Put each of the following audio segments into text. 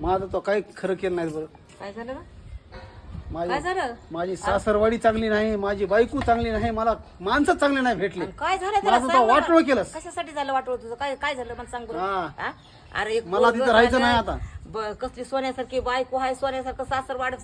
माझं तो काही खरं केलं नाही बरं. काय झालं काय माझी झालं? माझी सासरवाडी चांगली नाही माझी बायको चांगली नाही मला माणसं चांगले नाही भेटले. आणि काय झालं त्याला माझं सांग तो ना. वाटोळ केलंस. कशासाठी झालं वाटोळ तुझं? काय काय झालं? मला सांग बरं. हा. हा? अरे एक मला पोरगं तिथं राहायचं नाही आता. ब- कसली सोन्यासारखी बायको आहे सोन्यासारखं सासरवाड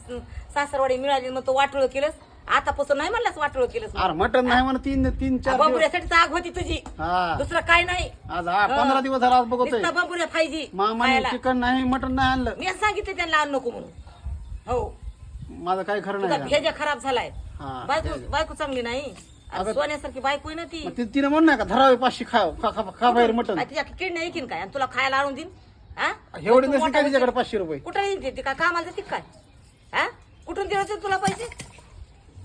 सासरवाडी मिळाली मग तो वाटोळ केलंस? आतापासून नाही म्हणलास वाटोळ केलंस अरे मटण नाही म्हणा तीन तीन चार दिवस. आग होती तुझी. हा. दुसरं काय नाही. आज हा पंधरा दिवस झाला आज बघतोय. नुसतं बाबुऱ्या पाहिजे मामाने खायला. चिकन नाही मटण नाही आणलं. मी सांगितलं त्यांना आण नको म्हणून. हो. माझं काही खरं तुझा नाही भेजा खराब झालाय. हा, बायको बायको चांगली नाही. अगं- सोन्यासारखी बायको आहे ना ती. मग ति- तिनं म्हण नाही का धरावे पाचशे खा खा खा- खा बाहेर मटण. आणि तिच्यात किडण्या येईन काय? आणि तुला खायला आणून देईन? हा? एवढे तू नसते मोठा काय तिच्याकडे होशील. पाचशे रुपये? कुठं येईन ते? ती काय कामाला जाते काय? हा? कुठून द्यायचं तुला पैसे?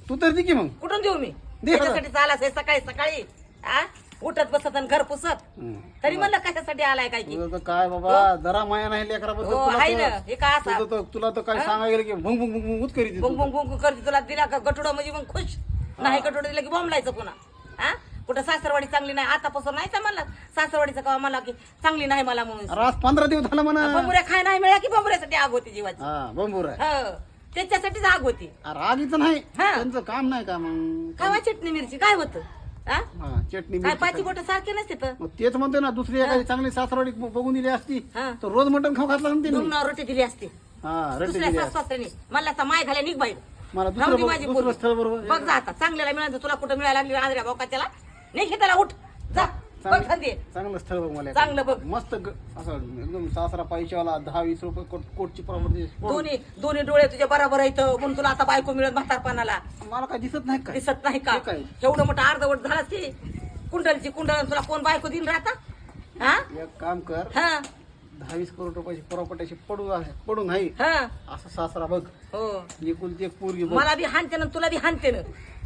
तू तर दे की मग. कुठून देऊ मी? दे मला. त्याच्यासाठी चालास हे सकाळी सकाळी? हा उठत बसत आणि घर पुसत? हम्म. तरी म्हणलं कशासाठी आलाय काय की? तुझं तर काय बाबा जरा माया नाही लेकराबद्दल हो, तुला आहे तर- ना. हे काय असा? तुझं तर- तुला तर काय सांगायला गेलं की भुंग भुंग भुंग करीत बुंग बुंग बुंग करते तुला. दिला का गटुडा म्हणजे मग खुश. नाही गटुडा दिला की बॉम्बलायचं पुन्हा. हा कुठं सासरवाडी चांगली नाही आतापासून नाही तर म्हणला. सासरवाडीचं का मला की चांगली नाही मला म्हणून. आज पंधरा दिवस झाला म्हणा. बंबुऱ्या खाय नाही मिळा की बंबुऱ्यासाठी आग होती जीवाची. हा बंबूर आहे हो. त्याच्यासाठीच आग होती. अरे आगीचं नाही. हा. त्यांचं काम नाही का मग? खावा चटणी मिरची काय होतं? हा हा चटणी काय मिरची पाची बोट सारखे नसते तर. मग तेच म्हणतो ना दुसरी एखादी चांगली सासरवाडी बघून दिली असती हा. तर रोज मटण खाऊ घातलं ना रोटी दिली असते. हा रट्टे दुसऱ्या दिली सास सासऱ्याने. मला आता माय घाल्या निघ बाहेर मला राहू दुसरं दे बघ- माझी दुसरं पोरगी. स्थळ बरोबर. बघ जा आता चांगल्याला मिळालं तुला कुठं मिळायला लागली आंध्र्या भाऊ का त्याला नाही त्याला उठ. बघ चांगलं स्थळ बघ मला. चांगलं बघ. मस्त ग- असं एकदम सासरा पैशावाला दहा वीस रुपये कोट- कोटची प्रॉपर्टी दोन्ही दोन्ही डोळे तुझ्या बरोबर आहेत म्हणून तुला आता बायको मिळत म्हातारपणाला. मला काय दिसत नाही काय दिसत नाही का? काय? एवढं मोठं अर्धवट झालं की कुंडलची कुंडल तुला कोण बायको दिन राहता? हा? एक काम कर. हा. दहा वीस करोड रुपयाची प्रॉपर्टी पडू आहे पडू नाही. हा. असं सासरा बघ. हो. एकुलती एक पोरगी बघ. मला बी हानते ना तुला बी हानते ना.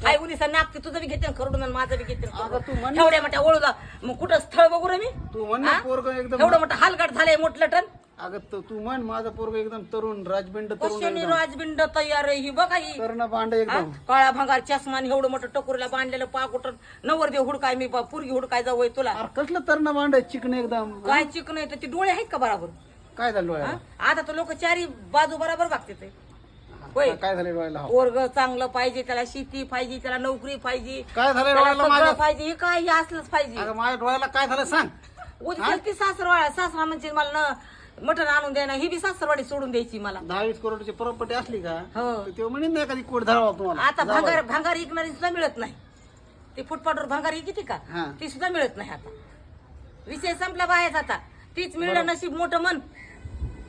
आई उलीसा नागते तुझं बी घेते खरडून माझं बी घेते अगं तू म्हण- एवढ्या मोठ्या ओळूला. मग कुठं स्थळ बघू रे मी? तू म्हण ना हा? पोरग एकदम एवढं मोठं हालगाट झालंय मोठलं टन अगं तू तू म्हण माझं पोरग एकदम तरुण राजबिंड तरुण एकदम. राजबिंड तयार आहे ही बघा ही कर्ण भांड हा? एकदम. काळा भांगार चष्मान एवढं मोठं टकोरीला बांधलेलं पाक उठून नवर देव हुडकाय मी बा- पुरगी हुडकाय जाऊ तुला. अरे कसलं तर्ण भांड चिकन एकदम. काय चिकन आहे? तर ती डोळे आहेत का बरोबर? काय झालं हा? आता तर लोक चारी बाजू बरोबर बघते ते होय. काय झालं डोळ्याला हो. पोरग चांगलं पाहिजे त्याला शेती पाहिजे त्याला नोकरी पाहिजे काय झालं त्याला डोळ्याला सगळं माझ्या पाहिजे हे काय हे असलंच पाहिजे. अगं माझ्या डोळ्याला काय झालं सांग. उद्या ती सासरवाडा. सासरा म्हणजे मला न मटण आणून द्यायला ही बी सासरवाडी सोडून द्यायची मला. दहा वीस करोडची प्रॉपर्टी असली का हो. तर ते म्हणेन नाही एखादी कोट धरावा तुम्हाला. आता जावं. भांगार भांगार विकणारी सुद्धा मिळत नाही. ती फुटपाटवर भांगार किती का? हा. ती सुद्धा मिळत नाही आता. विषय संपला बाहेर आता. तीच मिळणं नशीब मोठं मन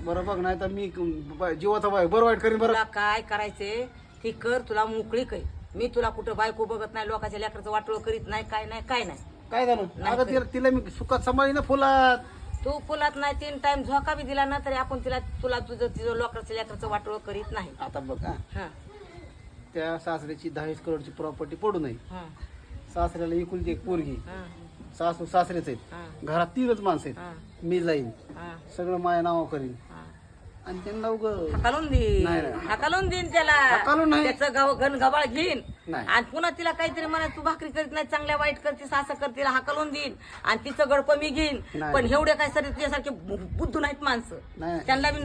बरं बघ नाही तर मी जीवाचा बाय बरं वाईट करीन बरं. तुला काय करायचंय ती कर तुला मोकळी काय मी तुला कुठं बायको बघत नाही लोकांच्या लेकराचं वाटोळ करीत नाही काय नाही काय नाही. काय झालं? नाही अगं तिला तिला मी सुखात सांभाळी ना फुलात. तू पुलात नाही तीन टाइम झोका बी दिला ना तरी आपण तिला तुला तुझं तिचं लोकांच्या लेकराचं वाटोळ करीत नाही. आता बघ हा. हा. त्या सासऱ्याची दहा वीस करोडची प्रॉपर्टी पडू नये. हा. सासऱ्याला एकुलती एक पोरगी. हा. सासू सासरेच आहेत. हा. घरात तीनच माणसं हा. आहेत मी जाईन. हा. सगळं माया नाव करीन. आणि त्यांना उग हाकालून देईन नाही, नाही. हाकालून देईन त्याला हाकलून नाही. त्याचं गाव घन गबाळ घेईन नाही. आणि पुन्हा तिला काहीतरी म्हणा तू भाकरी करीत नाही चांगल्या वाईट करते असं करते तिला हाकलून देईन आणि तिचं गडप मी घेईन. नाही. पण एवढे काय सर तुझ्यासारखे बुद्धू नाहीत माणसं. नाही. त्यांना बी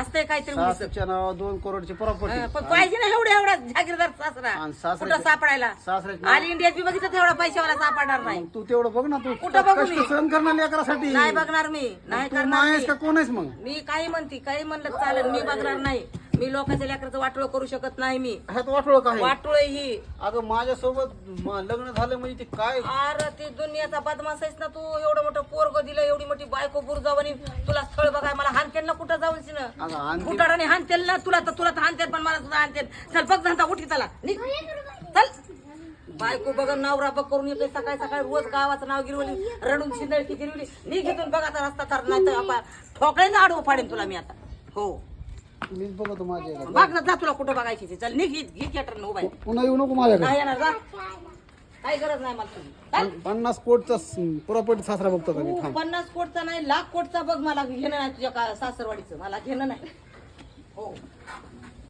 असतंय काहीतरी उलसं. सासूच्या नावावर दोन करोडची हा, प्रॉपर्टी पण पाहिजे ना एवढा एवढा जागीरदार सासरा. आणि सासऱ्याचे- कुठं सापडायला? सासऱ्याचे ऑल इंडियात बी बघितलं तेवढा पैशावाला सापडणार नाही. तू तेवढं बघ ना तू कुठं बघू कष्ट मी? सहन करणार लेकरासाठी. नाही बघणार मी. नाही तू करणार मायस मी. का कोण आहेस मग? मी काही म्हणते काही म्हणलं चालेल. मी बघणार नाही. मी लोकांच्या लेकराचं वाटोळ करू शकत नाही मी. ह्यात वाटोळ काय वाटोळ ही. अगं माझ्यासोबत म- लग्न झालं म्हणजे ते काय? अरे ते दुनियाचा बदमाश आहेस ना तू. एवढं मोठं पोरग दिलं एवढी मोठी बायको बुरजावणी. तुला स्थळ बघाय मला हानतेल ना कुठं जाऊन ना? अगं आणखी फुटाडाने हानतेल ना तुला तर तुला तर हानतेल पण मला सुद्धा हानतेल. चल बघ जाता उठी त्याला निघ. चल. बायको बघ नवरा बघ करून येतोय सकाळी सकाळी रोज गावाचं नाव गिरवली रडून शिंदळकी गिरवली निघ घेतून बघ आता रस्ता तर नाही तर आपण ठोकळेला आडवं पाडेन तुला मी आता. हो. मीच बघतो माझ्या बघ ना जा तुला कुठं बघायची ती. चल निघ घे थिएटर उभा आहे. पुन्हा येऊ नको माझ्याकडे. नाही येणार जा. काही गरज नाही मला तुझी. चल. पन- पन्नास कोटचा प्रॉपर्टी सासरा बघतो का मी? तू थांब. पन्नास कोटचा नाही लाख कोटचा बघ मला. घेणं नाही तुझ्या का- सासरवाडीचं. मला घेणं नाही. हो.